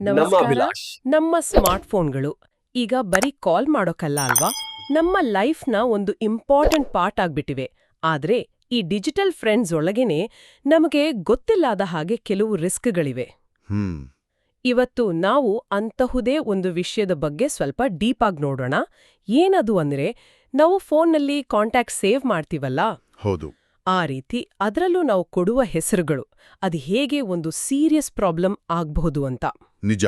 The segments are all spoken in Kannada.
ನಮ್ಮ ನಮಸ್ಕಾರ. ಅಭಿಲಾಷ್. ನಮ್ಮ ಸ್ಮಾರ್ಟ್ಫೋನ್ಗಳು. ಈಗ ಬರೀ ಕಾಲ್ ಮಾಡೋಕಲ್ಲ ಅಲ್ವಾ? ನಮ್ಮ ಲೈಫ್ನ ಒಂದು ಇಂಪಾರ್ಟೆಂಟ್ ಪಾರ್ಟ್ ಆಗ್ಬಿಟ್ಟಿವೆ. ಆದ್ರೆ ಈ ಡಿಜಿಟಲ್ ಫ್ರೆಂಡ್ಸ್ ಒಳಗೇನೆ ನಮಗೆ ಗೊತ್ತಿಲ್ಲದ ಹಾಗೆ ಕೆಲವು ರಿಸ್ಕ್ಗಳಿವೆ. ಹ್ಮ್. ಇವತ್ತು ನಾವು ಅಂತಹುದೇ ಒಂದು ವಿಷಯದ ಬಗ್ಗೆ ಸ್ವಲ್ಪ ಡೀಪ್ ಆಗಿ ನೋಡೋಣ. ಏನದು ಅಂದ್ರೆ ನಾವು ಫೋನ್ನಲ್ಲಿ ಕಾಂಟ್ಯಾಕ್ಟ್ ಸೇವ್ ಮಾಡ್ತೀವಲ್ಲ? ಹೌದು. ಆ ರೀತಿ ಅದರಲ್ಲೂ ನಾವು ಕೊಡುವ ಹೆಸರುಗಳು. ಅದು ಹೇಗೆ ಒಂದು ಸೀರಿಯಸ್ ಪ್ರಾಬ್ಲಮ್ ಆಗಬಹುದು ಅಂತ. ನಿಜ.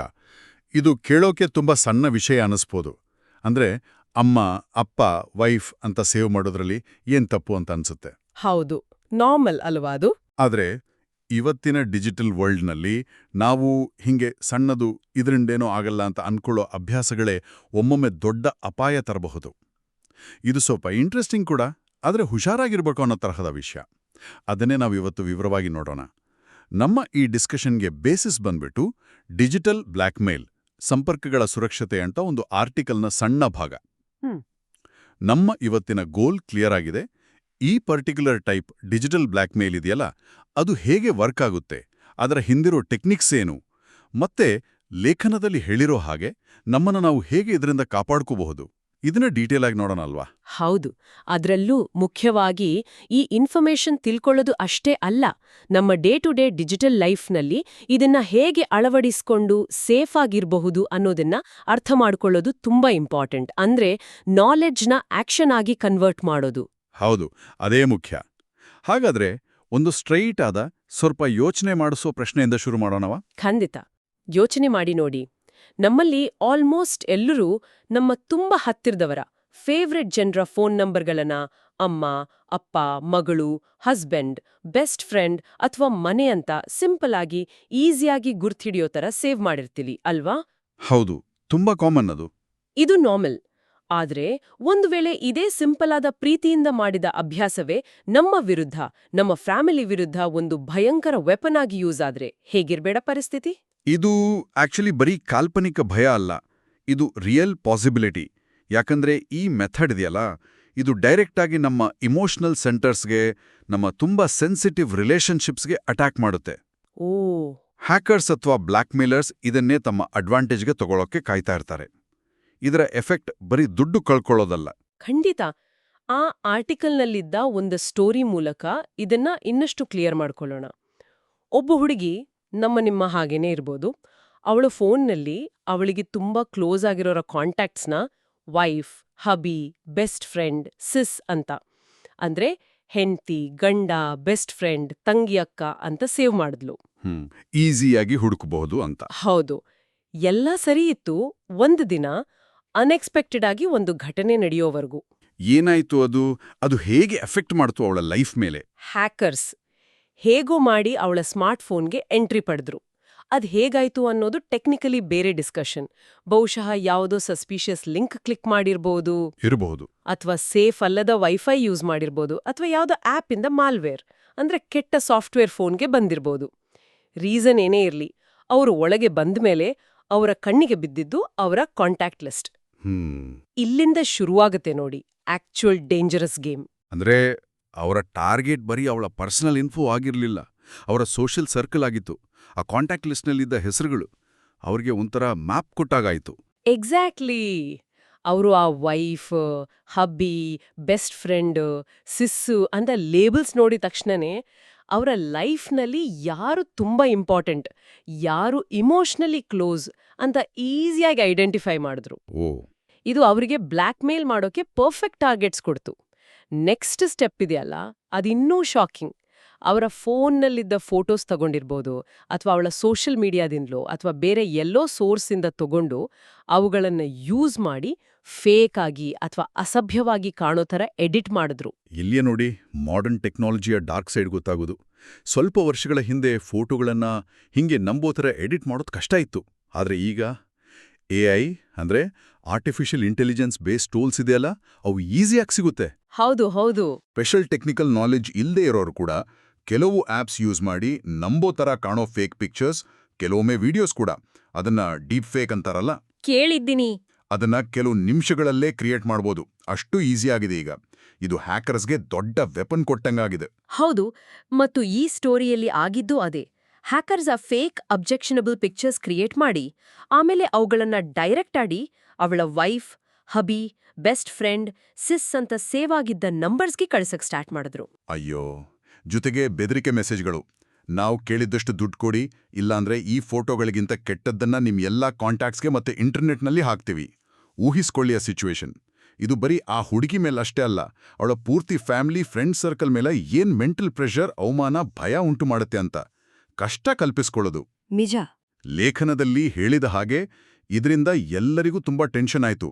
ಇದು ಕೇಳೋಕೆ ತುಂಬಾ ಸಣ್ಣ ವಿಷಯ ಅನಿಸ್ಬೋದು ಅಂದ್ರೆ ಅಮ್ಮ ಅಪ್ಪ ವೈಫ್ ಅಂತ ಸೇವ್ ಮಾಡೋದ್ರಲ್ಲಿ ಏನ್ ತಪ್ಪು ಅಂತ ಅನ್ಸುತ್ತೆ? ಹೌದು. ನಾರ್ಮಲ್ ಅಲ್ವಾ ಅದು? ಆದ್ರೆ ಇವತ್ತಿನ ಡಿಜಿಟಲ್ ವರ್ಲ್ಡ್ನಲ್ಲಿ ನಾವು ಹಿಂಗೆ ಸಣ್ಣದು ಇದರಿಂದೇನೋ ಆಗಲ್ಲ ಅಂತ ಅನ್ಕೊಳ್ಳೋ ಅಭ್ಯಾಸಗಳೇ ಒಮ್ಮೊಮ್ಮೆ ದೊಡ್ಡ ಅಪಾಯ ತರಬಹುದು. ಇದು ಸ್ವಲ್ಪ ಇಂಟ್ರೆಸ್ಟಿಂಗ್ ಕೂಡ ಆದರೆ ಹುಷಾರಾಗಿರ್ಬೇಕು ಅನ್ನೋ ತರಹದ ವಿಷಯ. ಅದನ್ನೇ ನಾವು ಇವತ್ತು ವಿವರವಾಗಿ ನೋಡೋಣ. ನಮ್ಮ ಈ ಡಿಸ್ಕಷನ್ಗೆ ಬೇಸಿಸ್ ಬಂದ್ಬಿಟ್ಟು ಡಿಜಿಟಲ್ ಬ್ಲ್ಯಾಕ್ಮೇಲ್ ಸಂಪರ್ಕಗಳ ಸುರಕ್ಷತೆ ಅಂತ ಒಂದು ಆರ್ಟಿಕಲ್ನ ಸಣ್ಣ ಭಾಗ. ನಮ್ಮ ಇವತ್ತಿನ ಗೋಲ್ ಕ್ಲಿಯರ್ ಆಗಿದೆ. ಈ ಪರ್ಟಿಕ್ಯುಲರ್ ಟೈಪ್ ಡಿಜಿಟಲ್ ಬ್ಲ್ಯಾಕ್ಮೇಲ್ ಇದೆಯಲ್ಲ ಅದು ಹೇಗೆ ವರ್ಕ್ ಆಗುತ್ತೆ ಅದರ ಹಿಂದಿರೋ ಟೆಕ್ನಿಕ್ಸ್ ಏನು ಮತ್ತೆ ಲೇಖನದಲ್ಲಿ ಹೇಳಿರೋ ಹಾಗೆ ನಮ್ಮನ್ನು ನಾವು ಹೇಗೆ ಇದರಿಂದ ಕಾಪಾಡ್ಕೋಬಹುದು. ಇದನ್ನ ಡೀಟೇಲ್ ಆಗಿ ನೋಡೋಣ ಅಲ್ವಾ? ಹೌದು. ಅದರಲ್ಲೂ ಮುಖ್ಯವಾಗಿ ಈ ಇನ್ಫಾರ್ಮೇಷನ್ ತಿಳ್ಕೊಳ್ಳೋದು ಅಷ್ಟೇ ಅಲ್ಲ ನಮ್ಮ ಡೇ ಟು ಡೇ ಡಿಜಿಟಲ್ ಲೈಫ್ನಲ್ಲಿ ಇದನ್ನ ಹೇಗೆ ಅಳವಡಿಸ್ಕೊಂಡು ಸೇಫ್ ಆಗಿರಬಹುದು ಅನ್ನೋದನ್ನ ಅರ್ಥ ಮಾಡಿಕೊಳ್ಳೋದು ತುಂಬಾ ಇಂಪಾರ್ಟೆಂಟ್ ಅಂದ್ರೆ ನಾಲೆಡ್ಜ್ನ ಆಕ್ಷನ್ ಆಗಿ ಕನ್ವರ್ಟ್ ಮಾಡೋದು. ಹೌದು ಅದೇ ಮುಖ್ಯ. ಹಾಗಾದ್ರೆ ಒಂದು ಸ್ಟ್ರೈಟ್ ಆದ ಸ್ವಲ್ಪ ಯೋಚನೆ ಮಾಡಿಸೋ ಪ್ರಶ್ನೆಯಿಂದ ಶುರು ಮಾಡೋಣವಾ? ಖಂಡಿತ. ಯೋಚನೆ ಮಾಡಿ ನೋಡಿ. ನಮ್ಮಲ್ಲಿ ಆಲ್ಮೋಸ್ಟ್ ಎಲ್ಲರೂ ನಮ್ಮ ತುಂಬ ಹತ್ತಿರದವರ ಫೇವ್ರೆಟ್ ಜನರ ಫೋನ್ ನಂಬರ್ಗಳನ್ನ ಅಮ್ಮ ಅಪ್ಪ ಮಗಳು ಹಸ್ಬೆಂಡ್ ಬೆಸ್ಟ್ ಫ್ರೆಂಡ್ ಅಥವಾ ಮನೆ ಅಂತ ಸಿಂಪಲ್ ಆಗಿ ಈಸಿಯಾಗಿ ಗುರ್ತಿಡಿಯೋ ಥರ ಸೇವ್ ಮಾಡಿರ್ತೀವಿ ಅಲ್ವಾ? ಹೌದು ತುಂಬಾ ಕಾಮನ್ ಅದು. ಇದು ನಾರ್ಮಲ್ ಆದ್ರೆ ಒಂದು ವೇಳೆ ಇದೇ ಸಿಂಪಲ್ ಆದ ಪ್ರೀತಿಯಿಂದ ಮಾಡಿದ ಅಭ್ಯಾಸವೇ ನಮ್ಮ ವಿರುದ್ಧ ನಮ್ಮ ಫ್ಯಾಮಿಲಿ ವಿರುದ್ಧ ಒಂದು ಭಯಂಕರ ವೆಪನ್ ಆಗಿ ಯೂಸ್ ಆದ್ರೆ ಹೇಗಿರ್ಬೇಡ ಪರಿಸ್ಥಿತಿ? ಇದು ಆಕ್ಚುಲಿ ಬರೀ ಕಾಲ್ಪನಿಕ ಭಯ ಅಲ್ಲ. ಇದು ರಿಯಲ್ ಪಾಸಿಬಿಲಿಟಿ ಯಾಕಂದ್ರೆ ಈ ಮೆಥಡ್ ಇದೆಯಲ್ಲ ಇದು ಡೈರೆಕ್ಟಾಗಿ ನಮ್ಮ ಇಮೋಷನಲ್ ಸೆಂಟರ್ಸ್ಗೆ ನಮ್ಮ ತುಂಬಾ ಸೆನ್ಸಿಟಿವ್ ರಿಲೇಷನ್ಶಿಪ್ಸ್ಗೆ ಅಟ್ಯಾಕ್ ಮಾಡುತ್ತೆ. ಓ. ಹ್ಯಾಕರ್ಸ್ ಅಥವಾ ಬ್ಲ್ಯಾಕ್ಮೇಲರ್ಸ್ ಇದನ್ನೇ ತಮ್ಮ ಅಡ್ವಾಂಟೇಜ್ಗೆ ತಗೊಳ್ಳೋಕೆ ಕಾಯ್ತಾ ಇರ್ತಾರೆ. ಇದರ ಎಫೆಕ್ಟ್ ಬರೀ ದುಡ್ಡು ಕಳ್ಕೊಳ್ಳೋದಲ್ಲ. ಖಂಡಿತ. ಆ ಆರ್ಟಿಕಲ್ನಲ್ಲಿದ್ದ ಒಂದು ಸ್ಟೋರಿ ಮೂಲಕ ಇದನ್ನ ಇನ್ನಷ್ಟು ಕ್ಲಿಯರ್ ಮಾಡ್ಕೊಳ್ಳೋಣ. ಒಬ್ಬ ಹುಡುಗಿ ನಮ್ಮ ನಿಮ್ಮ ಹಾಗೇನೇ ಇರ್ಬೋದು. ಅವಳ ಫೋನ್ನಲ್ಲಿ ಅವಳಿಗೆ ತುಂಬಾ ಕ್ಲೋಸ್ ಆಗಿರೋರ ಕಾಂಟ್ಯಾಕ್ಟ್ಸ್ನ wife hubby best friend sis ಅಂತ. ಅಂದ್ರೆ ಹೆಂಡತಿ ಗಂಡ ಬೆಸ್ಟ್ ಫ್ರೆಂಡ್ ತಂಗಿ ಅಕ್ಕ ಅಂತ ಸೇವ್ ಮಾಡಿದ್ಲು. ಈಸಿಯಾಗಿ ಹುಡುಕಬಹುದು ಅಂತ. ಹೌದು. ಎಲ್ಲ ಸರಿ ಇತ್ತು. ಒಂದು ದಿನ ಅನ್ಎಕ್ಸ್ಪೆಕ್ಟೆಡ್ ಆಗಿ ಒಂದು ಘಟನೆ ನಡೆಯೋವರೆಗೂ. ಏನಾಯ್ತು ಅದು? ಅದು ಹೇಗೆ ಎಫೆಕ್ಟ್ ಮಾಡ್ತು ಅವಳ ಲೈಫ್ ಮೇಲೆ? ಹ್ಯಾಕರ್ಸ್. ಹೇಗೋ ಮಾಡಿ ಅವಳ ಸ್ಮಾರ್ಟ್ಫೋನ್ಗೆ ಎಂಟ್ರಿ ಪಡೆದ್ರು. ಅದ್ ಹೇಗಾಯ್ತು ಅನ್ನೋದು ಟೆಕ್ನಿಕಲಿ ಬೇರೆ ಡಿಸ್ಕಷನ್. ಬಹುಶಃ ಯಾವುದೋ ಸಸ್ಪಿಷಿಯಸ್ ಲಿಂಕ್ ಕ್ಲಿಕ್ ಮಾಡಿರ್ಬೋದು. ಇರಬಹುದು ಅಥವಾ ಸೇಫ್ ಅಲ್ಲದ ವೈಫೈ ಯೂಸ್ ಮಾಡಿರ್ಬೋದು. ಅಥವಾ ಯಾವುದೋ ಆಪ್ ಇಂದ ಮಾಲ್ವೇರ್. ಅಂದ್ರೆ ಕೆಟ್ಟ ಸಾಫ್ಟ್ವೇರ್ ಫೋನ್ಗೆ ಬಂದಿರ್ಬೋದು. ರೀಸನ್ ಏನೇ ಇರ್ಲಿ ಅವರು ಒಳಗೆ ಬಂದ್ಮೇಲೆ ಅವರ ಕಣ್ಣಿಗೆ ಬಿದ್ದಿದ್ದು ಅವರ ಕಾಂಟ್ಯಾಕ್ಟ್ ಲಿಸ್ಟ್. ಇಲ್ಲಿಂದ ಶುರುವಾಗುತ್ತೆ ನೋಡಿ ಆಕ್ಚುಯಲ್ ಡೇಂಜರಸ್ ಗೇಮ್. ಅಂದ್ರೆ ಅವರ ಟಾರ್ಗೆಟ್ ಬರೀ ಅವಳ ಪರ್ಸನಲ್ ಇನ್ಫೋ ಆಗಿರಲಿಲ್ಲ. ಅವರ ಸೋಷಿಯಲ್ ಸರ್ಕಲ್ ಆಗಿತ್ತು. ಆ ಕಾಂಟ್ಯಾಕ್ಟ್ ಲಿಸ್ಟ್ನಲ್ಲಿದ್ದ ಹೆಸರುಗಳು ಅವ್ರಿಗೆ ಒಂಥರ ಮ್ಯಾಪ್ ಕೊಟ್ಟಾಗಾಯಿತು. ಎಕ್ಸಾಕ್ಟ್ಲಿ. ಅವರು ಆ ವೈಫ್ ಹಬ್ಬಿ ಬೆಸ್ಟ್ ಫ್ರೆಂಡ್ ಸಿಸ್ಸು ಅಂತ ಲೇಬಲ್ಸ್ ನೋಡಿದ ತಕ್ಷಣನೇ ಅವರ ಲೈಫ್ನಲ್ಲಿ ಯಾರು ತುಂಬ ಇಂಪಾರ್ಟೆಂಟ್ ಯಾರು ಇಮೋಷ್ನಲಿ ಕ್ಲೋಸ್ ಅಂತ ಈಸಿಯಾಗಿ ಐಡೆಂಟಿಫೈ ಮಾಡಿದ್ರು. ಇದು ಅವರಿಗೆ ಬ್ಲ್ಯಾಕ್ ಮೇಲ್ ಮಾಡೋಕೆ ಪರ್ಫೆಕ್ಟ್ ಟಾರ್ಗೆಟ್ಸ್ ಕೊಡ್ತು. ನೆಕ್ಸ್ಟ್ ಸ್ಟೆಪ್ ಇದೆಯಲ್ಲ? ಅದಿನ್ನೂ ಶಾಕಿಂಗ್ ಅವರ ಫೋನ್ನಲ್ಲಿದ್ದ ಫೋಟೋಸ್ ತಗೊಂಡಿರ್ಬೋದು, ಅಥವಾ ಅವಳ ಸೋಷಿಯಲ್ ಮೀಡಿಯಾದಿಂದಲೋ ಅಥವಾ ಬೇರೆ ಎಲ್ಲೋ ಸೋರ್ಸಿಂದ ತಗೊಂಡು ಅವುಗಳನ್ನು ಯೂಸ್ ಮಾಡಿ ಫೇಕ್ ಆಗಿ ಅಥವಾ ಅಸಭ್ಯವಾಗಿ ಕಾಣೋ ಥರ ಎಡಿಟ್ ಮಾಡಿದ್ರು. ಇಲ್ಲಿಯೇ ನೋಡಿ ಮಾಡರ್ನ್ ಟೆಕ್ನಾಲಜಿಯ ಡಾರ್ಕ್ ಸೈಡ್ ಗೊತ್ತಾಗೋದು. ಸ್ವಲ್ಪ ವರ್ಷಗಳ ಹಿಂದೆ ಫೋಟೋಗಳನ್ನು ಹಿಂಗೆ ನಂಬೋ ಥರ ಎಡಿಟ್ ಮಾಡೋದು ಕಷ್ಟ ಇತ್ತು. ಆದರೆ ಈಗ ಎ ಐ ಅಂದ್ರೆ ಆರ್ಟಿಫಿಷಿಯಲ್ ಇಂಟೆಲಿಜೆನ್ಸ್ ಬೇಸ್ ಟೂಲ್ಸ್ ಇದೆಯಲ್ಲ, ಅವು ಈಸಿಯಾಗಿ ಸಿಗುತ್ತೆ. ಹೌದು ಹೌದು. ಸ್ಪೆಷಲ್ ಟೆಕ್ನಿಕಲ್ ನಾಲೆಜ್ ಇಲ್ಲದೆ ಇರೋರು ಕೂಡ ಕೆಲವು ಆಪ್ಸ್ ಯೂಸ್ ಮಾಡಿ ನಂಬೋ ಥರ ಕಾಣೋ ಫೇಕ್ ಪಿಕ್ಚರ್ಸ್ ಕೆಲವೊಮ್ಮೆ ವಿಡಿಯೋಸ್ ಕೂಡ. ಅದನ್ನ ಡೀಪ್ ಫೇಕ್ ಅಂತಾರಲ್ಲ? ಕೇಳಿದ್ದೀನಿ. ಅದನ್ನ ಕೆಲವು ನಿಮಿಷಗಳಲ್ಲೇ ಕ್ರಿಯೇಟ್ ಮಾಡ್ಬೋದು. ಅಷ್ಟು ಈಸಿ ಆಗಿದೆ ಈಗ. ಇದು ಹ್ಯಾಕರ್ಸ್ಗೆ ದೊಡ್ಡ ವೆಪನ್ ಕೊಟ್ಟಂಗಾಗಿದೆ. ಹೌದು ಮತ್ತು ಈ ಸ್ಟೋರಿಯಲ್ಲಿ ಆಗಿದ್ದು ಅದೇ. ಹ್ಯಾಕರ್ಸ್ ಆ ಫೇಕ್ ಅಬ್ಜೆಕ್ಷನಬಲ್ ಪಿಕ್ಚರ್ಸ್ ಕ್ರಿಯೇಟ್ ಮಾಡಿ ಆಮೇಲೆ ಅವುಗಳನ್ನ ಡೈರೆಕ್ಟ್ ಆಡಿ ಅವಳ wife hubby best friend sis ಅಂತ ಸೇವ್ ಆಗಿದ್ದ ನಂಬರ್ಸ್ಗೆ ಕಳ್ಸಕ್ ಸ್ಟಾರ್ಟ್ ಮಾಡಿದ್ರು. ಅಯ್ಯೋ ಜೊತೆಗೆ ಬೆದರಿಕೆ ಮೆಸೇಜ್ಗಳು. ನಾವು ಕೇಳಿದ್ದಷ್ಟು ದುಡ್ಡು ಕೊಡಿ ಇಲ್ಲಾಂದ್ರೆ ಈ ಫೋಟೋಗಳಿಗಿಂತ ಕೆಟ್ಟದ್ದನ್ನ ನಿಮ್ ಎಲ್ಲಾ ಕಾಂಟ್ಯಾಕ್ಟ್ಸ್ಗೆ ಮತ್ತೆ ಇಂಟರ್ನೆಟ್ನಲ್ಲಿ ಹಾಕ್ತೀವಿ. ಊಹಿಸ್ಕೊಳ್ಳಿಯ ಸಿಚುವೇಶನ್ ಇದು ಬರೀ ಆ ಹುಡುಗಿ ಅಷ್ಟೇ ಅಲ್ಲ ಅವಳ ಪೂರ್ತಿ ಫ್ಯಾಮಿಲಿ ಫ್ರೆಂಡ್ ಸರ್ಕಲ್ ಮೇಲೆ ಏನ್ ಮೆಂಟಲ್ ಪ್ರೆಷರ್ ಅವಮಾನ ಭಯ ಉಂಟು ಮಾಡುತ್ತೆ ಅಂತ. ಕಷ್ಟ ಕಲ್ಪಿಸ್ಕೊಳ್ಳೋದು. ನಿಜ. ಲೇಖನದಲ್ಲಿ ಹೇಳಿದ ಹಾಗೆ ಇದರಿಂದ ಎಲ್ಲರಿಗೂ ತುಂಬಾ ಟೆನ್ಷನ್ ಆಯಿತು.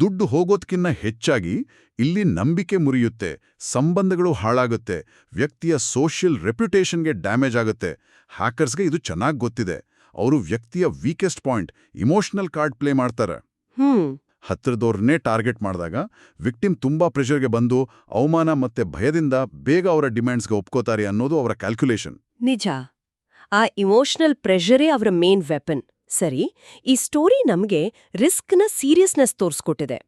ದುಡ್ಡು ಹೋಗೋದ್ಕಿನ್ನ ಹೆಚ್ಚಾಗಿ ಇಲ್ಲಿ ನಂಬಿಕೆ ಮುರಿಯುತ್ತೆ ಸಂಬಂಧಗಳು ಹಾಳಾಗುತ್ತೆ ವ್ಯಕ್ತಿಯ ಸೋಷಿಯಲ್ ರೆಪ್ಯುಟೇಷನ್ಗೆ ಡ್ಯಾಮೇಜ್ ಆಗುತ್ತೆ. ಹ್ಯಾಕರ್ಸ್ಗೆ ಇದು ಚೆನ್ನಾಗಿ ಗೊತ್ತಿದೆ. ಅವರು ವ್ಯಕ್ತಿಯ weakest point emotional card play ಮಾಡ್ತಾರೆ. ಹ್ಮ್. ಹತ್ರದವ್ರನ್ನೇ ಟಾರ್ಗೆಟ್ ಮಾಡಿದಾಗ ವಿಕ್ಟಿಮ್ ತುಂಬಾ ಪ್ರೆಷರ್ಗೆ ಬಂದು ಅವಮಾನ ಮತ್ತೆ ಭಯದಿಂದ ಬೇಗ ಅವರ ಡಿಮ್ಯಾಂಡ್ಸ್ಗೆ ಒಪ್ಕೋತಾರೆ ಅನ್ನೋದು ಅವರ ಕ್ಯಾಲ್ಕುಲೇಷನ್. ನಿಜ. ಆ ಇಮೋಷನಲ್ ಪ್ರೆಷರೇ ಅವರ ಮೇನ್ ವೆಪನ್. ಸರಿ ಈ ಸ್ಟೋರಿ ನಮ್ಗೆ ರಿಸ್ಕ್ನ ಸೀರಿಯಸ್ನೆಸ್ ತೋರಿಸ್ಕೊಟ್ಟಿದೆ.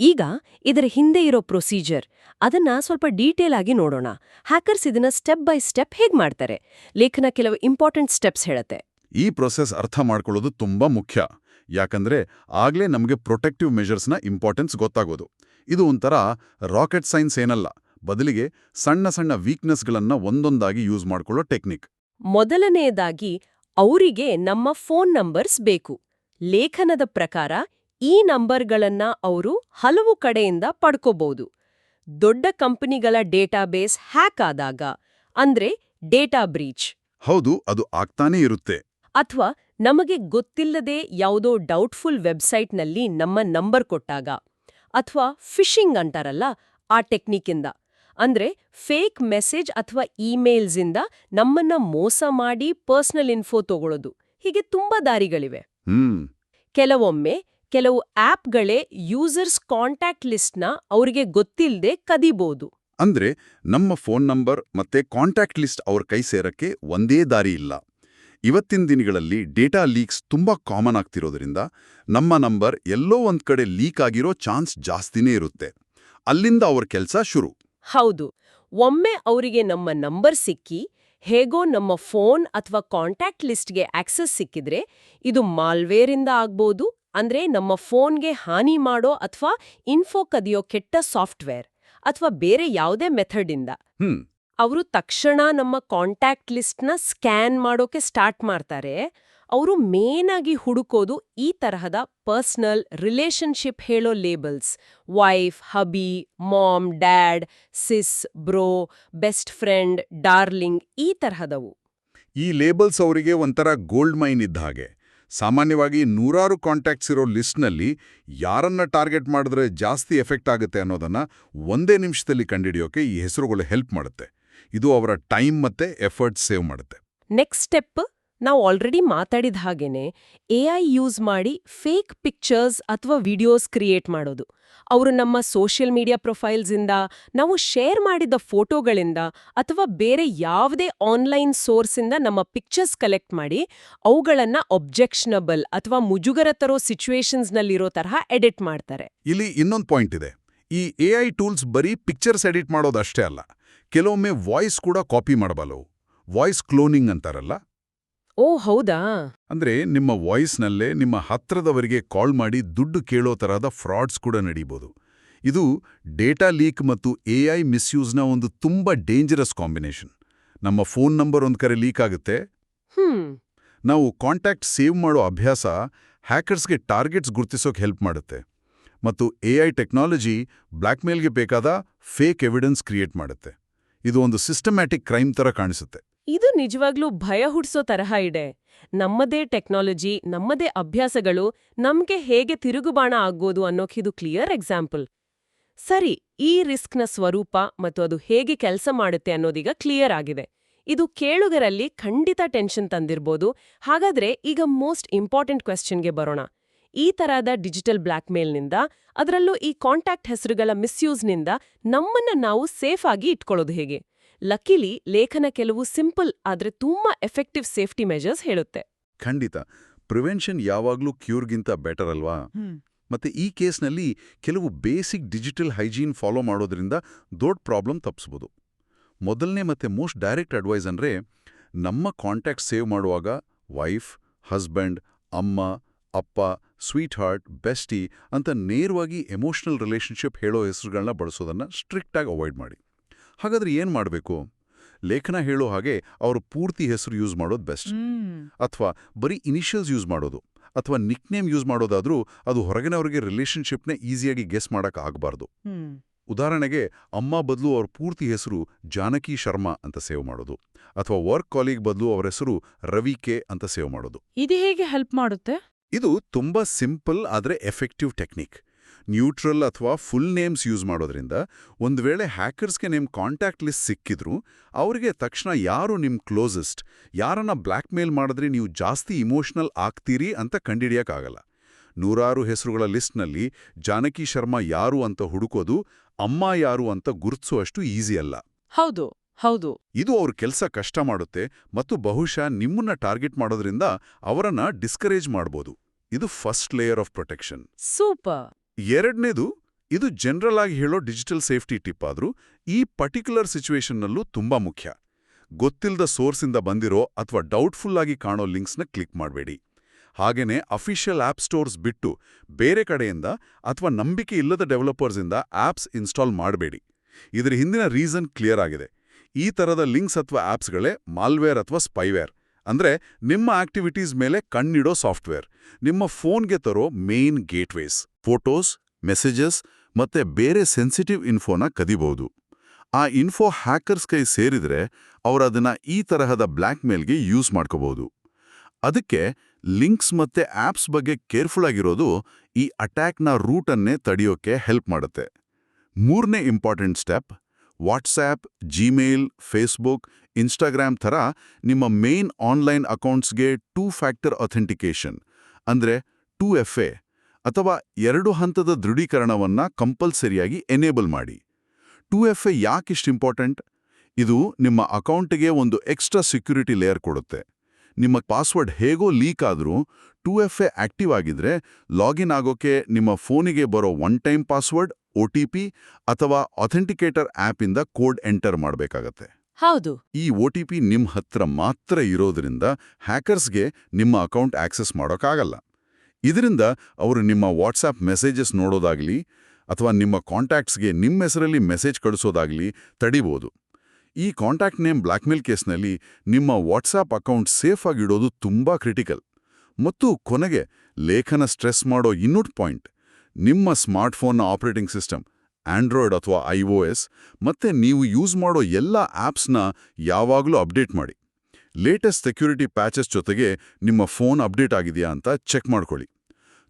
ಈಗ ಇದರ ಹಿಂದೆ ಇರೋ ಪ್ರೊಸೀಜರ್ ಅದನ್ನ ಸ್ವಲ್ಪ ಡೀಟೇಲ್ ಆಗಿ ನೋಡೋಣ. ಹ್ಯಾಕರ್ಸ್ ಇದನ್ನ ಸ್ಟೆಪ್ ಬೈ ಸ್ಟೆಪ್ ಹೇಗ್ ಮಾಡ್ತಾರೆ? ಲೇಖನ ಕೆಲವು ಇಂಪಾರ್ಟೆಂಟ್ ಸ್ಟೆಪ್ಸ್ ಹೇಳುತ್ತೆ. ಈ ಪ್ರೊಸೆಸ್ ಅರ್ಥ ಮಾಡ್ಕೊಳ್ಳೋದು ತುಂಬಾ ಮುಖ್ಯ. ಯಾಕಂದ್ರೆ ಆಗ್ಲೇ ನಮಗೆ ಪ್ರೊಟೆಕ್ಟಿವ್ ಮೆಷರ್ಸ್ನ ಇಂಪಾರ್ಟೆನ್ಸ್ ಗೊತ್ತಾಗೋದು. ಇದು ಒಂಥರ ರಾಕೆಟ್ ಸೈನ್ಸ್ ಏನಲ್ಲ ಬದಲಿಗೆ ಸಣ್ಣ ಸಣ್ಣ ವೀಕ್ನೆಸ್ಗಳನ್ನ ಒಂದೊಂದಾಗಿ ಯೂಸ್ ಮಾಡ್ಕೊಳ್ಳೋ ಟೆಕ್ನಿಕ್. ಮೊದಲನೆಯದಾಗಿ ಅವರಿಗೆ ನಮ್ಮ ಫೋನ್ ನಂಬರ್ಸ್ ಬೇಕು. ಲೇಖನದ ಪ್ರಕಾರ ಈ ನಂಬರ್ಗಳನ್ನ ಅವರು ಹಲವು ಕಡೆಯಿಂದ ಪಡ್ಕೋಬಹುದು ದೊಡ್ಡ ಕಂಪನಿಗಳ ಡೇಟಾಬೇಸ್ ಹ್ಯಾಕ್ ಆದಾಗ ಅಂದ್ರೆ ಡೇಟಾ ಬ್ರೀಚ್. ಹೌದು ಅದು ಆಗ್ತಾನೇ ಇರುತ್ತೆ. ಅಥವಾ ನಮಗೆ ಗೊತ್ತಿಲ್ಲದೆ ಯಾವುದೋ ಡೌಟ್ಫುಲ್ ವೆಬ್ಸೈಟ್ನಲ್ಲಿ ನಮ್ಮ ನಂಬರ್ ಕೊಟ್ಟಾಗ ಅಥವಾ ಫಿಶಿಂಗ್ ಅಂತಾರಲ್ಲ ಆ ಟೆಕ್ನಿಕ್ಕಿಂದ. ಅಂದ್ರೆ ಫೇಕ್ ಮೆಸೇಜ್ ಅಥವಾ ಇಮೇಲ್ಸಿಂದ ನಮ್ಮನ್ನ ಮೋಸ ಮಾಡಿ ಪರ್ಸನಲ್ ಇನ್ಫೋ ತಗೊಳ್ಳೋದು ಹೀಗೆ ತುಂಬಾ ದಾರಿಗಳಿವೆ. ಹ್ಮ್. ಕೆಲವೊಮ್ಮೆ ಕೆಲವು ಆಪ್ಗಳೇ ಯೂಸರ್ಸ್ ಕಾಂಟ್ಯಾಕ್ಟ್ ಲಿಸ್ಟ್ನ ಅವರಿಗೆ ಗೊತ್ತಿಲ್ಲದೆ ಕದಿಬೋದು. ಅಂದ್ರೆ ನಮ್ಮ ಫೋನ್ ನಂಬರ್ ಮತ್ತೆ ಕಾಂಟ್ಯಾಕ್ಟ್ ಲಿಸ್ಟ್ ಅವ್ರ ಕೈ ಸೇರಕ್ಕೆ ಒಂದೇ ದಾರಿ ಇಲ್ಲ. ಇವತ್ತಿನ ದಿನಗಳಲ್ಲಿ ಡೇಟಾ ಲೀಕ್ಸ್ ತುಂಬಾ ಕಾಮನ್ ಆಗ್ತಿರೋದ್ರಿಂದ ನಮ್ಮ ನಂಬರ್ ಎಲ್ಲೋ ಒಂದ್ ಕಡೆ ಲೀಕ್ ಆಗಿರೋ ಚಾನ್ಸ್ ಜಾಸ್ತಿನೇ ಇರುತ್ತೆ. ಅಲ್ಲಿಂದ ಅವ್ರ ಕೆಲ್ಸ ಶುರು. ಹೌದು ಒಮ್ಮೆ ಅವರಿಗೆ ನಮ್ಮ ನಂಬರ್ ಸಿಕ್ಕಿ ಹೇಗೋ ನಮ್ಮ ಫೋನ್ ಅಥವಾ ಕಾಂಟ್ಯಾಕ್ಟ್ ಲಿಸ್ಟ್ಗೆ ಆಕ್ಸೆಸ್ ಸಿಕ್ಕಿದ್ರೆ ಇದು ಮಾಲ್ವೇರಿಂದ ಆಗ್ಬೋದು ಅಂದ್ರೆ ನಮ್ಮ ಫೋನ್ಗೆ ಹಾನಿ ಮಾಡೋ ಅಥವಾ ಇನ್ಫೋ ಕದಿಯೋ ಕೆಟ್ಟ ಸಾಫ್ಟ್ವೇರ್ ಅಥವಾ ಬೇರೆ ಯಾವುದೇ ಮೆಥಡಿಂದ ಹ್ಮ್. ಅವರು ತಕ್ಷಣ ನಮ್ಮ ಕಾಂಟ್ಯಾಕ್ಟ್ ಲಿಸ್ಟ್ನ ಸ್ಕ್ಯಾನ್ ಮಾಡೋಕೆ ಸ್ಟಾರ್ಟ್ ಮಾಡ್ತಾರೆ. ಅವರು ಮೇನ್ ಆಗಿ ಹುಡುಕೋದು ಈ ತರಹದ ಪರ್ಸ್ನಲ್ ರಿಲೇಶನ್ಶಿಪ್ ಹೇಳೋ labels wife hubby mom dad sis bro best friend darling ಈ ತರಹದವು. ಈ ಲೇಬಲ್ಸ್ ಅವರಿಗೆ ಒಂಥರ ಗೋಲ್ಡ್ ಮೈನ್ ಇದ್ದ ಹಾಗೆ. ಸಾಮಾನ್ಯವಾಗಿ ನೂರಾರು ಕಾಂಟ್ಯಾಕ್ಟ್ಸ್ ಇರೋ ಲಿಸ್ಟ್ನಲ್ಲಿ ಯಾರನ್ನ ಟಾರ್ಗೆಟ್ ಮಾಡಿದ್ರೆ ಜಾಸ್ತಿ ಎಫೆಕ್ಟ್ ಆಗುತ್ತೆ ಅನ್ನೋದನ್ನ ಒಂದೇ ನಿಮಿಷದಲ್ಲಿ ಕಂಡುಹಿಡಿಯೋಕೆ ಈ ಹೆಸರುಗಳು ಹೆಲ್ಪ್ ಮಾಡುತ್ತೆ. ಇದು ಅವರ ಟೈಮ್ ಮತ್ತೆ ಎಫರ್ಟ್ ಸೇವ್ ಮಾಡುತ್ತೆ. ನೆಕ್ಸ್ಟ್ ಸ್ಟೆಪ್ ನಾವು ಆಲ್ರೆಡಿ ಮಾತಾಡಿದ ಹಾಗೇನೆ ಎ ಐ ಯೂಸ್ ಮಾಡಿ ಫೇಕ್ ಪಿಕ್ಚರ್ಸ್ ಅಥವಾ ವಿಡಿಯೋಸ್ ಕ್ರಿಯೇಟ್ ಮಾಡೋದು. ಅವರು ನಮ್ಮ ಸೋಷಿಯಲ್ ಮೀಡಿಯಾ ಪ್ರೊಫೈಲ್ಸಿಂದ ನಾವು ಶೇರ್ ಮಾಡಿದ ಫೋಟೋಗಳಿಂದ ಅಥವಾ ಬೇರೆ ಯಾವುದೇ ಆನ್ಲೈನ್ ಸೋರ್ಸಿಂದ ನಮ್ಮ ಪಿಕ್ಚರ್ಸ್ ಕಲೆಕ್ಟ್ ಮಾಡಿ ಅವುಗಳನ್ನ ಒಬ್ಜೆಕ್ಷನಬಲ್ ಅಥವಾ ಮುಜುಗರ ತರೋ ಸಿಚುವೇಶನ್ಸ್ನಲ್ಲಿರೋ ತರಹ ಎಡಿಟ್ ಮಾಡ್ತಾರೆ. ಇಲ್ಲಿ ಇನ್ನೊಂದು ಪಾಯಿಂಟ್ ಇದೆ. ಈ ಎ ಐ ಟೂಲ್ಸ್ ಬರೀ ಪಿಕ್ಚರ್ಸ್ ಎಡಿಟ್ ಮಾಡೋದಷ್ಟೇ ಅಲ್ಲ, ಕೆಲವೊಮ್ಮೆ ವಾಯ್ಸ್ ಕೂಡ ಕಾಪಿ ಮಾಡಬಲ್ಲವು. ವಾಯ್ಸ್ ಕ್ಲೋನಿಂಗ್ ಅಂತಾರಲ್ಲ? ಓ ಹೌದಾ? ಅಂದ್ರೆ ನಿಮ್ಮ ವಾಯ್ಸ್ನಲ್ಲೇ ನಿಮ್ಮ ಹತ್ರದವರಿಗೆ ಕಾಲ್ ಮಾಡಿ ದುಡ್ಡು ಕೇಳೋ ತರಹದ ಫ್ರಾಡ್ಸ್ ಕೂಡ ನಡೀಬೋದು. ಇದು ಡೇಟಾ ಲೀಕ್ ಮತ್ತು ಎ ಐ ಮಿಸ್ಯೂಸ್ನ ಒಂದು ತುಂಬ ಡೇಂಜರಸ್ ಕಾಂಬಿನೇಷನ್. ನಮ್ಮ ಫೋನ್ ನಂಬರ್ ಒಂದು ಕರೆ ಲೀಕ್ ಆಗುತ್ತೆ. ನಾವು ಕಾಂಟ್ಯಾಕ್ಟ್ ಸೇವ್ ಮಾಡೋ ಅಭ್ಯಾಸ ಹ್ಯಾಕರ್ಸ್ಗೆ ಟಾರ್ಗೆಟ್ಸ್ ಗುರುತಿಸೋಕೆ ಹೆಲ್ಪ್ ಮಾಡುತ್ತೆ. ಮತ್ತು ಎ ಐ ಟೆಕ್ನಾಲಜಿ ಬ್ಲ್ಯಾಕ್ಮೇಲ್ಗೆ ಬೇಕಾದ ಫೇಕ್ ಎವಿಡೆನ್ಸ್ ಕ್ರಿಯೇಟ್ ಮಾಡುತ್ತೆ. ಇದು ಒಂದು ಸಿಸ್ಟಮ್ಯಾಟಿಕ್ ಕ್ರೈಮ್ ತರ ಕಾಣಿಸುತ್ತೆ. ಇದು ನಿಜವಾಗ್ಲೂ ಭಯ ಹುಡ್ಸೋ ತರಹ ಇದೆ. ನಮ್ಮದೇ ಟೆಕ್ನಾಲಜಿ, ನಮ್ಮದೇ ಅಭ್ಯಾಸಗಳು ನಮ್ಗೆ ಹೇಗೆ ತಿರುಗುಬಾಣ ಆಗ್ಬೋದು ಅನ್ನೋಕಿದು ಕ್ಲಿಯರ್ ಎಕ್ಸಾಂಪಲ್. ಸರಿ, ಈ ರಿಸ್ಕ್ನ ಸ್ವರೂಪ ಮತ್ತು ಅದು ಹೇಗೆ ಕೆಲಸ ಮಾಡುತ್ತೆ ಅನ್ನೋದೀಗ ಕ್ಲಿಯರ್ ಆಗಿದೆ. ಇದು ಕೇಳುಗರಲ್ಲಿ ಖಂಡಿತ ಟೆನ್ಷನ್ ತಂದಿರ್ಬೋದು. ಹಾಗಾದ್ರೆ ಈಗ ಮೋಸ್ಟ್ ಇಂಪಾರ್ಟೆಂಟ್ ಕ್ವೆಶ್ಚನ್ಗೆ ಬರೋಣ. ಈ ತರಹದ ಡಿಜಿಟಲ್ ಬ್ಲ್ಯಾಕ್ಮೇಲ್ನಿಂದ, ಅದರಲ್ಲೂ ಈ ಕಾಂಟ್ಯಾಕ್ಟ್ ಹೆಸರುಗಳ ಮಿಸ್ಯೂಸ್ನಿಂದ ನಮ್ಮನ್ನ ನಾವು ಸೇಫ್ ಆಗಿ ಇಟ್ಕೊಳ್ಳೋದು ಹೇಗೆ? ಲಕ್ಕಿಲಿ ಲೇಖನ ಕೆಲವು ಸಿಂಪಲ್ ಆದ್ರೆ ತುಂಬಾ ಎಫೆಕ್ಟಿವ್ ಸೇಫ್ಟಿ ಮೆಜರ್ಸ್ ಹೇಳುತ್ತೆ. ಖಂಡಿತ. ಪ್ರಿವೆನ್ಷನ್ ಯಾವಾಗ್ಲೂ ಕ್ಯೂರ್ಗಿಂತ ಬೆಟರ್ ಅಲ್ವಾ? ಮತ್ತೆ ಈ ಕೇಸ್ನಲ್ಲಿ ಕೆಲವು ಬೇಸಿಕ್ ಡಿಜಿಟಲ್ ಹೈಜೀನ್ ಫಾಲೋ ಮಾಡೋದ್ರಿಂದ ದೊಡ್ಡ ಪ್ರಾಬ್ಲಮ್ ತಪ್ಪಿಸ್ಬೋದು ಮೊದಲನೇ ಮತ್ತೆ ಮೋಸ್ಟ್ ಡೈರೆಕ್ಟ್ ಅಡ್ವೈಸ್ ಅಂದ್ರೆ ನಮ್ಮ ಕಾಂಟ್ಯಾಕ್ಟ್ ಸೇವ್ ಮಾಡುವಾಗ ವೈಫ್ ಹಸ್ಬೆಂಡ್ ಅಮ್ಮ ಅಪ್ಪ ಸ್ವೀಟ್ ಹಾರ್ಟ್ ಬೆಸ್ಟಿ ಅಂತ ನೇರವಾಗಿ ಎಮೋಷನಲ್ ರಿಲೇಷನ್ಶಿಪ್ ಹೇಳೋ ಹೆಸರುಗಳನ್ನ ಬಳಸೋದನ್ನ ಸ್ಟ್ರಿಕ್ಟಾಗಿ ಅವಾಯ್ಡ್ ಮಾಡಿ. ಹಾಗಾದ್ರೆ ಏನು ಮಾಡಬೇಕು? ಲೇಖನ ಹೇಳೋ ಹಾಗೆ ಅವರು ಪೂರ್ತಿ ಹೆಸರು ಯೂಸ್ ಮಾಡೋದು ಬೆಸ್ಟ್ ಅಥವಾ ಬರೀ ಇನಿಷಿಯಲ್ಸ್ ಯೂಸ್ ಮಾಡೋದು ಅಥವಾ ನಿಕ್ನೇಮ್ ಯೂಸ್ ಮಾಡೋದಾದ್ರೂ ಅದು ಹೊರಗಿನವರಿಗೆ ರಿಲೇಷನ್ಶಿಪ್ನ ಈಸಿಯಾಗಿ ಗೆಸ್ ಮಾಡಕ್ ಆಗಬಾರ್ದು. ಉದಾಹರಣೆಗೆ ಅಮ್ಮ ಬದಲು ಅವ್ರ ಪೂರ್ತಿ ಹೆಸರು ಜಾನಕಿ ಶರ್ಮಾ ಅಂತ ಸೇವ್ ಮಾಡೋದು ಅಥವಾ ವರ್ಕ್ ಕಾಲೀಗ್ ಬದಲು ಅವರ ಹೆಸರು ರವಿ ಕೆ ಅಂತ ಸೇವ್ ಮಾಡೋದು. ಇದು ಹೇಗೆ ಹೆಲ್ಪ್ ಮಾಡುತ್ತೆ? ಇದು ತುಂಬಾ ಸಿಂಪಲ್ ಆದರೆ ಎಫೆಕ್ಟಿವ್ ಟೆಕ್ನಿಕ್ ನ್ಯೂಟ್ರಲ್ ಅಥವಾ ಫುಲ್ ನೇಮ್ಸ್ ಯೂಸ್ ಮಾಡೋದ್ರಿಂದ ಒಂದು ವೇಳೆ ಹ್ಯಾಕರ್ಸ್ಗೆ ನಿಮ್ಮ ಕಾಂಟ್ಯಾಕ್ಟ್ ಲಿಸ್ಟ್ ಸಿಕ್ಕಿದ್ರು ಅವರಿಗೆ ತಕ್ಷಣ ಯಾರು ನಿಮ್ಮ ಕ್ಲೋಸೆಸ್ಟ್ ಯಾರನ್ನ ಬ್ಲ್ಯಾಕ್ ಮೇಲ್ ಮಾಡಿದ್ರೆ ನೀವು ಜಾಸ್ತಿ ಇಮೋಷನಲ್ ಆಗ್ತೀರಿ ಅಂತ ಕಂಡಿಡಿಯೋಕ್ಕಾಗಲ್ಲ ನೂರಾರು ಹೆಸರುಗಳ ಲಿಸ್ಟ್ನಲ್ಲಿ ಜಾನಕಿ ಶರ್ಮಾ ಯಾರು ಅಂತ ಹುಡುಕೋದು ಅಮ್ಮ ಯಾರು ಅಂತ ಗುರುತಿಸುವಷ್ಟು ಈಸಿ ಅಲ್ಲ. ಹೌದು ಹೌದು. ಇದು ಅವ್ರ ಕೆಲಸ ಕಷ್ಟ ಮಾಡುತ್ತೆ ಮತ್ತು ಬಹುಶಃ ನಿಮ್ಮನ್ನ ಟಾರ್ಗೆಟ್ ಮಾಡೋದ್ರಿಂದ ಅವರನ್ನ ಡಿಸ್ಕರೇಜ್ ಮಾಡ್ಬೋದು. ಇದು first layer of protection super. ಎರಡನೇದು, ಇದು ಜನರಲ್ ಆಗಿ ಹೇಳೋ ಡಿಜಿಟಲ್ ಸೇಫ್ಟಿ ಟಿಪ್ ಆದರೂ ಈ ಪರ್ಟಿಕ್ಯುಲರ್ ಸಿಚುವೇಶನ್ನಲ್ಲೂ ತುಂಬಾ ಮುಖ್ಯ. ಗೊತ್ತಿಲ್ಲದ ಸೋರ್ಸಿಂದ ಬಂದಿರೋ ಅಥವಾ ಡೌಟ್ಫುಲ್ ಆಗಿ ಕಾಣೋ ಲಿಂಕ್ಸ್ನ ಕ್ಲಿಕ್ ಮಾಡಬೇಡಿ. ಹಾಗೇನೇ ಅಫಿಷಿಯಲ್ ಆಪ್ ಸ್ಟೋರ್ಸ್ ಬಿಟ್ಟು ಬೇರೆ ಕಡೆಯಿಂದ ಅಥವಾ ನಂಬಿಕೆ ಇಲ್ಲದ ಡೆವಲಪರ್ಸಿಂದ ಆಪ್ಸ್ ಇನ್ಸ್ಟಾಲ್ ಮಾಡಬೇಡಿ. ಇದರ ಹಿಂದಿನ ರೀಸನ್ ಕ್ಲಿಯರ್ ಆಗಿದೆ. ಈ ಥರದ ಲಿಂಕ್ಸ್ ಅಥವಾ ಆಪ್ಸ್ಗಳೇ ಮಾಲ್ವೇರ್ ಅಥವಾ ಸ್ಪೈವೇರ್ ಅಂದ್ರೆ ನಿಮ್ಮ ಆಕ್ಟಿವಿಟೀಸ್ ಮೇಲೆ ಕಣ್ಣಿಡೋ ಸಾಫ್ಟ್ವೇರ್ ನಿಮ್ಮ ಫೋನ್ಗೆ ತರೋ ಮೇನ್ ಗೇಟ್ವೇಸ್ ಫೋಟೋಸ್ ಮೆಸೇಜಸ್ ಮತ್ತೆ ಬೇರೆ ಸೆನ್ಸಿಟಿವ್ ಇನ್ಫೋನ ಕದಿಬಹುದು ಆ ಇನ್ಫೋ ಹ್ಯಾಕರ್ಸ್ ಕೈ ಸೇರಿದ್ರೆ ಅದನ್ನು ಈ ತರಹದ ಬ್ಲ್ಯಾಕ್ ಮೇಲ್ಗೆ ಯೂಸ್ ಮಾಡ್ಕೋಬಹುದು ಅದಕ್ಕೆ ಲಿಂಕ್ಸ್ ಮತ್ತೆ ಆಪ್ಸ್ ಬಗ್ಗೆ ಕೇರ್ಫುಲ್ ಆಗಿರೋದು ಈ ಅಟ್ಯಾಕ್ನ ರೂಟನ್ನೇ ತಡೆಯೋಕೆ ಹೆಲ್ಪ್ ಮಾಡುತ್ತೆ. ಮೂರನೇ important step WhatsApp Gmail Facebook Instagram ಥರ ನಿಮ್ಮ ಮೇನ್ ಆನ್ಲೈನ್ ಅಕೌಂಟ್ಸ್ಗೆ ಟೂ ಫ್ಯಾಕ್ಟರ್ ಅಥೆಂಟಿಕೇಷನ್, ಅಂದ್ರೆ ಟೂ ಎಫ್ ಎ ಅಥವಾ ಎರಡು ಹಂತದ ದೃಢೀಕರಣವನ್ನು ಕಂಪಲ್ಸರಿಯಾಗಿ ಎನೇಬಲ್ ಮಾಡಿ. ಟೂ ಎಫ್ ಎ ಯಾಕಿಷ್ಟು ಇಂಪಾರ್ಟೆಂಟ್? ಇದು ನಿಮ್ಮ ಅಕೌಂಟ್ಗೆ ಒಂದು ಎಕ್ಸ್ಟ್ರಾ ಸೆಕ್ಯುರಿಟಿ ಲೇಯರ್ ಕೊಡುತ್ತೆ. ನಿಮ್ಮ ಪಾಸ್ವರ್ಡ್ ಹೇಗೋ ಲೀಕ್ ಆದರೂ ಟೂ ಎಫ್ ಎ ಆಕ್ಟಿವ್ ಆಗಿದ್ರೆ ಲಾಗಿನ್ ಆಗೋಕೆ ನಿಮ್ಮ ಫೋನಿಗೆ ಬರೋ one time password O T P ಅಥವಾ ಅಥೆಂಟಿಕೇಟರ್ ಆ್ಯಪಿಂದ ಕೋಡ್ ಎಂಟರ್ ಮಾಡಬೇಕಾಗತ್ತೆ. ಹೌದು. ಈ ಒ ಟಿ ಪಿ ನಿಮ್ಮ ಹತ್ರ ಮಾತ್ರ ಇರೋದ್ರಿಂದ ಹ್ಯಾಕರ್ಸ್ಗೆ ನಿಮ್ಮ ಅಕೌಂಟ್ ಆಕ್ಸೆಸ್ ಮಾಡೋಕ್ಕಾಗಲ್ಲ. ಇದರಿಂದ ಅವರು ನಿಮ್ಮ ವಾಟ್ಸಾಪ್ ಮೆಸೇಜಸ್ ನೋಡೋದಾಗ್ಲಿ ಅಥವಾ ನಿಮ್ಮ ಕಾಂಟ್ಯಾಕ್ಟ್ಸ್ಗೆ ನಿಮ್ಮ ಹೆಸರಲ್ಲಿ ಮೆಸೇಜ್ ಕಳಿಸೋದಾಗ್ಲಿ ತಡಿಬೋದು. ಈ ಕಾಂಟ್ಯಾಕ್ಟ್ ನೇಮ್ ಬ್ಲ್ಯಾಕ್ಮೇಲ್ ಕೇಸ್ನಲ್ಲಿ ನಿಮ್ಮ ವಾಟ್ಸಾಪ್ ಅಕೌಂಟ್ ಸೇಫ್ ಆಗಿಡೋದು ತುಂಬಾ ಕ್ರಿಟಿಕಲ್. ಮತ್ತು ಕೊನೆಗೆ ಲೇಖನ ಸ್ಟ್ರೆಸ್ ಮಾಡೋ ಇನ್ನೊಂದು ಪಾಯಿಂಟ್. ನಿಮ್ಮ ಸ್ಮಾರ್ಟ್ಫೋನ್ನ ಆಪರೇಟಿಂಗ್ ಸಿಸ್ಟಮ್, ಆಂಡ್ರಾಯ್ಡ್ ಅಥವಾ ಐ ಒ ಎಸ್, ಮತ್ತೆ ನೀವು ಯೂಸ್ ಮಾಡೋ ಎಲ್ಲ ಆ್ಯಪ್ಸ್ನ ಯಾವಾಗಲೂ ಅಪ್ಡೇಟ್ ಮಾಡಿ. ಲೇಟೆಸ್ಟ್ ಸೆಕ್ಯೂರಿಟಿ ಪ್ಯಾಚಸ್ ಜೊತೆಗೆ ನಿಮ್ಮ ಫೋನ್ ಅಪ್ಡೇಟ್ ಆಗಿದೆಯಾ ಅಂತ ಚೆಕ್ ಮಾಡ್ಕೊಳ್ಳಿ.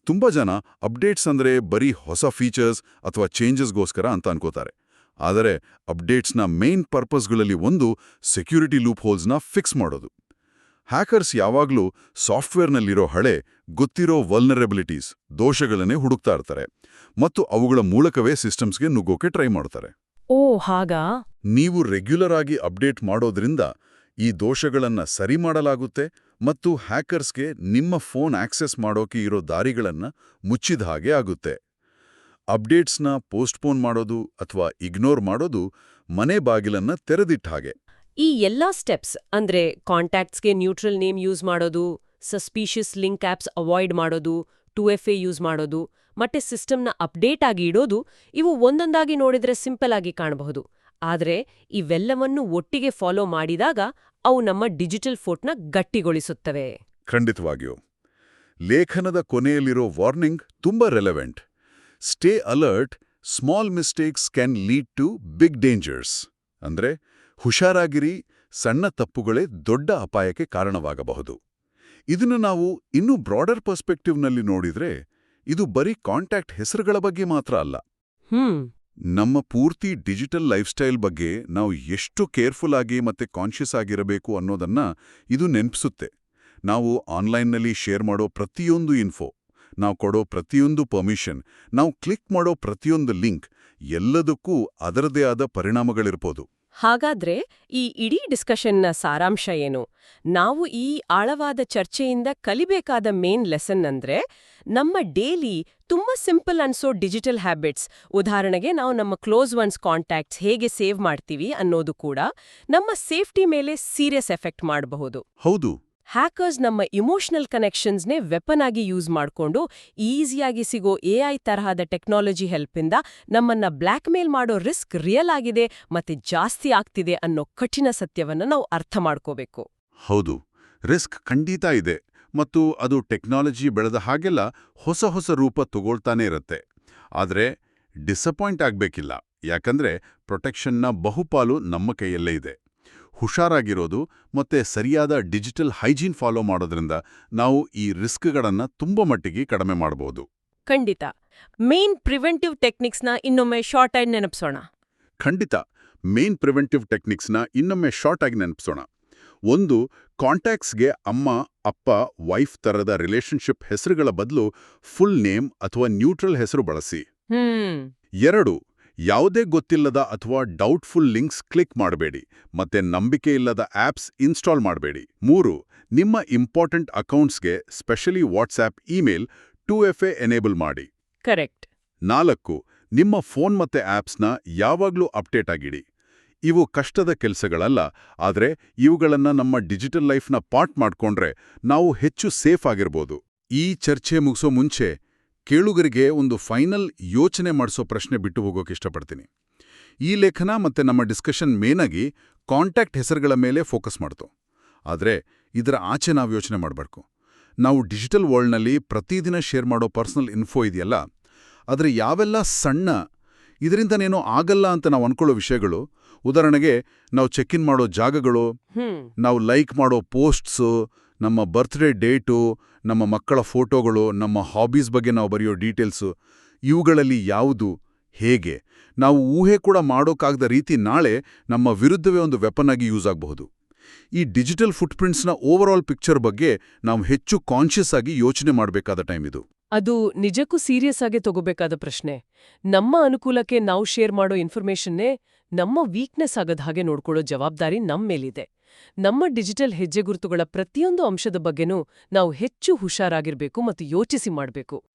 ತುಂಬ ಜನ ಅಪ್ಡೇಟ್ಸ್ ಅಂದರೆ ಬರೀ ಹೊಸ ಫೀಚರ್ಸ್ ಅಥವಾ ಚೇಂಜಸ್ಗೋಸ್ಕರ ಅಂತ ಅನ್ಕೋತಾರೆ. ಆದರೆ ಅಪ್ಡೇಟ್ಸ್ನ ಮೇನ್ ಪರ್ಪಸ್ಗಳಲ್ಲಿ ಒಂದು ಸೆಕ್ಯೂರಿಟಿ ಲೂಪ್ ಹೋಲ್ಸ್ನ ಫಿಕ್ಸ್ ಮಾಡೋದು. ಹ್ಯಾಕರ್ಸ್ ಯಾವಾಗಲೂ ಸಾಫ್ಟ್ವೇರ್ನಲ್ಲಿರೋ ಹಳೆ ಗೊತ್ತಿರೋ ವಲ್ನರಬಿಲಿಟೀಸ್ ದೋಷಗಳನ್ನೇ ಹುಡುಕ್ತಾ ಇರ್ತಾರೆ ಮತ್ತು ಅವುಗಳ ಮೂಲಕವೇ ಸಿಸ್ಟಮ್ಸ್ಗೆ ನುಗ್ಗೋಕೆ ಟ್ರೈ ಮಾಡ್ತಾರೆ. ಓ ಹಾಗಾ? ನೀವು ರೆಗ್ಯುಲರ್ ಆಗಿ ಅಪ್ಡೇಟ್ ಮಾಡೋದ್ರಿಂದ ಈ ದೋಷಗಳನ್ನ ಸರಿ ಮಾಡಲಾಗುತ್ತೆ ಮತ್ತು ಹ್ಯಾಕರ್ಸ್ಗೆ ನಿಮ್ಮ ಫೋನ್ ಆಕ್ಸೆಸ್ ಮಾಡೋಕೆ ಇರೋ ದಾರಿಗಳನ್ನ ಮುಚ್ಚಿದ ಹಾಗೆ ಆಗುತ್ತೆ. ಅಪ್ಡೇಟ್ಸ್ನ ಪೋಸ್ಟ್ಪೋನ್ ಮಾಡೋದು ಅಥವಾ ಇಗ್ನೋರ್ ಮಾಡೋದು ಮನೆ ಬಾಗಿಲನ್ನ ತೆರೆದಿಟ್ಟ ಹಾಗೆ. ಈ ಎಲ್ಲಾ ಸ್ಟೆಪ್ಸ್ ಅಂದ್ರೆ ಕಾಂಟ್ಯಾಕ್ಟ್ಸ್ಗೆ ನ್ಯೂಟ್ರಲ್ ನೇಮ್ ಯೂಸ್ ಮಾಡೋದು ಸಸ್ಪೀಷಿಯಸ್ ಲಿಂಕ್ ಆ್ಯಪ್ಸ್ ಅವಾಯ್ಡ್ ಮಾಡೋದು ಟು ಎಫ್ ಎ ಯೂಸ್ ಮಾಡೋದು, ಮತ್ತೆ ಸಿಸ್ಟಮ್ನ ಅಪ್ಡೇಟ್ ಆಗಿ ಇಡೋದು ಇವು ಒಂದೊಂದಾಗಿ ನೋಡಿದ್ರೆ ಸಿಂಪಲ್ ಆಗಿ ಕಾಣಬಹುದು. ಆದರೆ ಇವೆಲ್ಲವನ್ನು ಒಟ್ಟಿಗೆ ಫಾಲೋ ಮಾಡಿದಾಗ ಅವು ನಮ್ಮ ಡಿಜಿಟಲ್ ಫೋಟ್ನ ಗಟ್ಟಿಗೊಳಿಸುತ್ತವೆ. ಖಂಡಿತವಾಗಿಯೂ. ಲೇಖನದ ಕೊನೆಯಲ್ಲಿರೋ ವಾರ್ನಿಂಗ್ ತುಂಬಾ relevant stay alert small mistakes can lead to big dangers ಅಂದ್ರೆ ಹುಷಾರಾಗಿರಿ ಸಣ್ಣ ತಪ್ಪುಗಳೇ ದೊಡ್ಡ ಅಪಾಯಕ್ಕೆ ಕಾರಣವಾಗಬಹುದು. ಇದನ್ನು ನಾವು ಇನ್ನೂ ಬ್ರಾಡರ್ ಪರ್ಸ್ಪೆಕ್ಟಿವ್ನಲ್ಲಿ ನೋಡಿದ್ರೆ ಇದು ಬರೀ ಕಾಂಟ್ಯಾಕ್ಟ್ ಹೆಸರುಗಳ ಬಗ್ಗೆ ಮಾತ್ರ ಅಲ್ಲ. ನಮ್ಮ ಪೂರ್ತಿ ಡಿಜಿಟಲ್ ಲೈಫ್ಸ್ಟೈಲ್ ಬಗ್ಗೆ ನಾವು ಎಷ್ಟು ಕೇರ್ಫುಲ್ ಆಗಿ ಮತ್ತೆ ಕಾನ್ಷಿಯಸ್ ಆಗಿರಬೇಕು ಅನ್ನೋದನ್ನ ಇದು ನೆನಪಿಸುತ್ತೆ. ನಾವು ಆನ್ಲೈನ್ನಲ್ಲಿ ಶೇರ್ ಮಾಡೋ ಪ್ರತಿಯೊಂದು ಇನ್ಫೋ ನಾವು ಕೊಡೋ ಪ್ರತಿಯೊಂದು ಪರ್ಮಿಷನ್ ನಾವು ಕ್ಲಿಕ್ ಮಾಡೋ ಪ್ರತಿಯೊಂದು ಲಿಂಕ್ ಎಲ್ಲದಕ್ಕೂ ಅದರದೇ ಆದ ಪರಿಣಾಮಗಳಿರ್ಬೋದು. ಹಾಗಾದ್ರೆ ಈ ಇಡೀ ಡಿಸ್ಕಷನ್ನ ಸಾರಾಂಶ ಏನು? ನಾವು ಈ ಆಳವಾದ ಚರ್ಚೆಯಿಂದ ಕಲಿಬೇಕಾದ ಮೇನ್ ಲೆಸನ್ ಅಂದ್ರೆ ನಮ್ಮ ಡೇಲಿ ತುಂಬಾ ಸಿಂಪಲ್ ಅನ್ಸೋ ಡಿಜಿಟಲ್ ಹ್ಯಾಬಿಟ್ಸ್. ಉದಾಹರಣೆಗೆ ನಾವು ನಮ್ಮ ಕ್ಲೋಸ್ ಒನ್ಸ್ ಕಾಂಟ್ಯಾಕ್ಟ್ಸ್ ಹೇಗೆ ಸೇವ್ ಮಾಡ್ತೀವಿ ಅನ್ನೋದು ಕೂಡ ನಮ್ಮ ಸೇಫ್ಟಿ ಮೇಲೆ ಸೀರಿಯಸ್ ಎಫೆಕ್ಟ್ ಮಾಡಬಹುದು. ಹೌದು. ಹ್ಯಾಕರ್ಸ್ ನಮ್ಮ ಇಮೋಷನಲ್ ಕನೆಕ್ಷನ್ಸ್ನೇ ವೆಪನ್ ಆಗಿ ಯೂಸ್ ಮಾಡಿಕೊಂಡು ಈಸಿಯಾಗಿ ಸಿಗೋ ಎ ಐ ತರಹದ ಟೆಕ್ನಾಲಜಿ ಹೆಲ್ಪಿಂದ ನಮ್ಮನ್ನ ಬ್ಲ್ಯಾಕ್ ಮೇಲ್ ಮಾಡೋ ರಿಸ್ಕ್ ರಿಯಲ್ ಆಗಿದೆ ಮತ್ತೆ ಜಾಸ್ತಿ ಆಗ್ತಿದೆ ಅನ್ನೋ ಕಠಿಣ ಸತ್ಯವನ್ನ ನಾವು ಅರ್ಥ ಮಾಡ್ಕೋಬೇಕು. ಹೌದು, ರಿಸ್ಕ್ ಖಂಡಿತ ಇದೆ ಮತ್ತು ಅದು ಟೆಕ್ನಾಲಜಿ ಬೆಳೆದ ಹಾಗೆಲ್ಲ ಹೊಸ ಹೊಸ ರೂಪ ತಗೊಳ್ತಾನೇ ಇರುತ್ತೆ. ಆದರೆ ಡಿಸಪಾಯಿಂಟ್ ಆಗಬೇಕಿಲ್ಲ, ಯಾಕಂದ್ರೆ ಪ್ರೊಟೆಕ್ಷನ್ನ ಬಹುಪಾಲು ನಮ್ಮ ಕೈಯಲ್ಲೇ ಇದೆ. ಹುಷಾರಾಗಿರೋದು ಮತ್ತೆ ಸರಿಯಾದ ಡಿಜಿಟಲ್ ಹೈಜೀನ್ ಫಾಲೋ ಮಾಡೋದ್ರಿಂದ ನಾವು ಈ ರಿಸ್ಕ್ಗಳನ್ನು ತುಂಬ ಮಟ್ಟಿಗೆ ಕಡಿಮೆ ಮಾಡಬಹುದು ಖಂಡಿತ. ಮೇನ್ ಪ್ರಿವೆಂಟಿವ್ ಟೆಕ್ನಿಕ್ಸ್ನ ಇನ್ನೊಮ್ಮೆ ಶಾರ್ಟ್ ಆಗಿ ನೆನಪಿಸೋಣ. ಖಂಡಿತ. ಮೇನ್ ಪ್ರಿವೆಂಟಿವ್ ಟೆಕ್ನಿಕ್ಸ್ನ ಇನ್ನೊಮ್ಮೆ ಶಾರ್ಟ್ ಆಗಿ ನೆನಪಿಸೋಣ. ಒಂದು ಕಾಂಟ್ಯಾಕ್ಟ್ಸ್ಗೆ ಅಮ್ಮ ಅಪ್ಪ ವೈಫ್ ತರದ ರಿಲೇಷನ್ಶಿಪ್ ಹೆಸರುಗಳ ಬದಲು ಫುಲ್ ನೇಮ್ ಅಥವಾ ನ್ಯೂಟ್ರಲ್ ಹೆಸರು ಬಳಸಿ. ಎರಡು ಯಾವುದೇ ಗೊತ್ತಿಲ್ಲದ ಅಥವಾ ಡೌಟ್ಫುಲ್ ಲಿಂಕ್ಸ್ ಕ್ಲಿಕ್ ಮಾಡಬೇಡಿ ಮತ್ತೆ ನಂಬಿಕೆ ಇಲ್ಲದ ಆಪ್ಸ್ ಇನ್ಸ್ಟಾಲ್ ಮಾಡಬೇಡಿ. ಮೂರು ನಿಮ್ಮ important ಅಕೌಂಟ್ಸ್ಗೆ specially WhatsApp email two F A enable ಮಾಡಿ. ಕರೆಕ್ಟ್ ನಾಲ್ಕು ನಿಮ್ಮ ಫೋನ್ ಮತ್ತೆ ಆಪ್ಸ್ನ ಯಾವಾಗಲೂ ಅಪ್ಡೇಟ್ ಆಗಿಡಿ. ಇವು ಕಷ್ಟದ ಕೆಲಸಗಳಲ್ಲ ಆದರೆ ಇವುಗಳನ್ನು ನಮ್ಮ ಡಿಜಿಟಲ್ ಲೈಫ್ನ ಪಾರ್ಟ್ ಮಾಡ್ಕೊಂಡ್ರೆ ನಾವು ಹೆಚ್ಚು ಸೇಫ್ ಆಗಿರ್ಬೋದು. ಈ ಚರ್ಚೆ ಮುಗಿಸೋ ಮುಂಚೆ ಕೇಳುಗರಿಗೆ ಒಂದು ಫೈನಲ್ ಯೋಚನೆ ಮಾಡಿಸೋ ಪ್ರಶ್ನೆ ಬಿಟ್ಟು ಹೋಗೋಕೆ ಇಷ್ಟಪಡ್ತೀನಿ. ಈ ಲೇಖನ ಮತ್ತೆ ನಮ್ಮ ಡಿಸ್ಕಷನ್ ಮೇನಾಗಿ ಕಾಂಟ್ಯಾಕ್ಟ್ ಹೆಸರುಗಳ ಮೇಲೆ ಫೋಕಸ್ ಮಾಡ್ತು. ಆದರೆ ಇದರ ಆಚೆ ನಾವು ಯೋಚನೆ ಮಾಡಬೇಕು ನಾವು ಡಿಜಿಟಲ್ ವರ್ಲ್ಡ್ನಲ್ಲಿ ಪ್ರತಿದಿನ ಶೇರ್ ಮಾಡೋ ಪರ್ಸನಲ್ ಇನ್ಫೋ ಇದೆಯಲ್ಲ ಆದರೆ ಯಾವೆಲ್ಲ ಸಣ್ಣ ಇದರಿಂದನೇನೋ ಆಗಲ್ಲ ಅಂತ ನಾವು ಅನ್ಕೊಳ್ಳೋ ವಿಷಯಗಳು ಉದಾಹರಣೆಗೆ ನಾವು ಚೆಕ್ ಇನ್ ಮಾಡೋ ಜಾಗಗಳು ನಾವು ಲೈಕ್ ಮಾಡೋ ಪೋಸ್ಟ್ಸು ನಮ್ಮ ಬರ್ತ್ಡೇ ಡೇಟು, ನಮ್ಮ ಮಕ್ಕಳ ಫೋಟೋಗಳು, ನಮ್ಮ ಹಾಬೀಸ್ ಬಗ್ಗೆ ನಾವು ಬರೆಯೋ ಡೀಟೇಲ್ಸು, ಇವುಗಳಲ್ಲಿ ಯಾವುದು, ಹೇಗೆ, ನಾವು ಊಹೆ ಕೂಡ ಮಾಡೋಕ್ಕಾಗದ ರೀತಿ ನಾಳೆ ನಮ್ಮ ವಿರುದ್ಧವೇ ಒಂದು ವೆಪನ್ ಆಗಿ ಯೂಸ್ ಆಗಬಹುದು. ಈ ಡಿಜಿಟಲ್ ಫುಟ್ಪ್ರಿಂಟ್ಸ್ನ ಓವರಾಲ್ ಪಿಕ್ಚರ್ ಬಗ್ಗೆ ನಾವು ಹೆಚ್ಚು ಕಾನ್ಷಿಯಸ್ ಆಗಿ ಯೋಚನೆ ಮಾಡಬೇಕಾದ ಟೈಮ್ ಇದು. ಅದು ನಿಜಕ್ಕೂ ಸೀರಿಯಸ್ ಆಗಿ ತಗೋಬೇಕಾದ ಪ್ರಶ್ನೆ. ನಮ್ಮ ಅನುಕೂಲಕ್ಕೆ ನಾವು ಶೇರ್ ಮಾಡೋ ಇನ್ಫಾರ್ಮೇಷನ್ನೇ ನಮ್ಮ ವೀಕ್ನೆಸ್ ಆಗದ ಹಾಗೆ ನೋಡ್ಕೊಳ್ಳೋ ಜವಾಬ್ದಾರಿ ನಮ್ಮ ಮೇಲಿದೆ ನಮ್ಮ ಡಿಜಿಟಲ್ ಹೆಜ್ಜೆಗುರುತುಗಳ ಪ್ರತಿಯೊಂದು ಅಂಶದ ಬಗ್ಗೆನೂ ನಾವು ಹೆಚ್ಚು ಹುಷಾರಾಗಿರ್ಬೇಕು ಮತ್ತು ಯೋಚಿಸಿ ಮಾಡ್ಬೇಕು.